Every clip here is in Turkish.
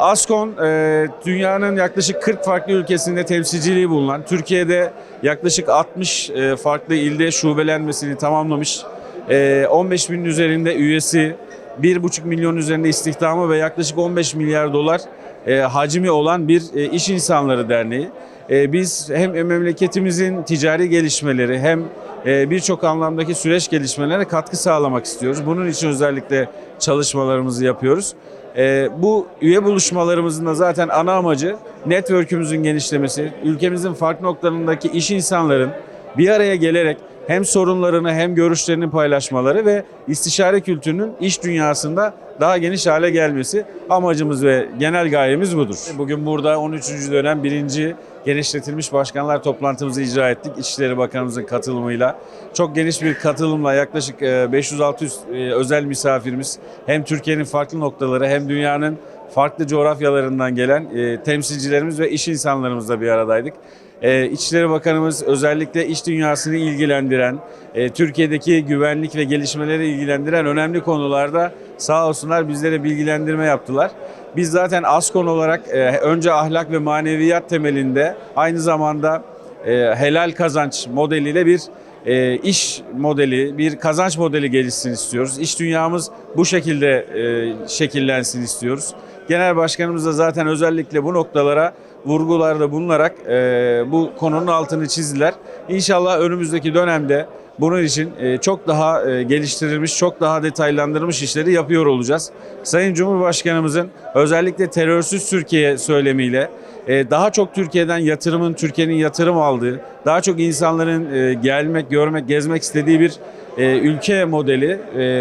Askon e, dünyanın yaklaşık 40 farklı ülkesinde temsilciliği bulunan, Türkiye'de yaklaşık 60 e, farklı ilde şubelenmesini tamamlamış, e, 15 binin üzerinde üyesi, 1,5 milyon üzerinde istihdamı ve yaklaşık 15 milyar dolar e, hacmi olan bir e, iş insanları derneği. E, biz hem memleketimizin ticari gelişmeleri hem e, birçok anlamdaki süreç gelişmelerine katkı sağlamak istiyoruz. Bunun için özellikle çalışmalarımızı yapıyoruz. E, bu üye buluşmalarımızın da zaten ana amacı network'ümüzün genişlemesi, ülkemizin farklı noktalarındaki iş insanların bir araya gelerek hem sorunlarını hem görüşlerini paylaşmaları ve istişare kültürünün iş dünyasında daha geniş hale gelmesi amacımız ve genel gayemiz budur. Bugün burada 13. dönem 1. genişletilmiş başkanlar toplantımızı icra ettik. İçişleri Bakanımızın katılımıyla. Çok geniş bir katılımla yaklaşık e, 500-600 e, özel misafirimiz hem Türkiye'nin farklı noktaları hem dünyanın farklı coğrafyalarından gelen e, temsilcilerimiz ve iş insanlarımızla bir aradaydık. Ee, İçişleri Bakanımız özellikle iş dünyasını ilgilendiren, e, Türkiye'deki güvenlik ve gelişmeleri ilgilendiren önemli konularda sağ olsunlar bizlere bilgilendirme yaptılar. Biz zaten ASKON olarak e, önce ahlak ve maneviyat temelinde aynı zamanda e, helal kazanç modeliyle bir e, iş modeli, bir kazanç modeli gelişsin istiyoruz. İş dünyamız bu şekilde e, şekillensin istiyoruz. Genel Başkanımız da zaten özellikle bu noktalara vurgularda bulunarak e, bu konunun altını çizdiler. İnşallah önümüzdeki dönemde bunun için e, çok daha e, geliştirilmiş, çok daha detaylandırılmış işleri yapıyor olacağız. Sayın Cumhurbaşkanımızın özellikle terörsüz Türkiye söylemiyle e, daha çok Türkiye'den yatırımın, Türkiye'nin yatırım aldığı, daha çok insanların gelmek, görmek, gezmek istediği bir ülke modeli.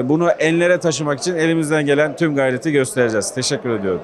Bunu enlere taşımak için elimizden gelen tüm gayreti göstereceğiz. Teşekkür ediyorum.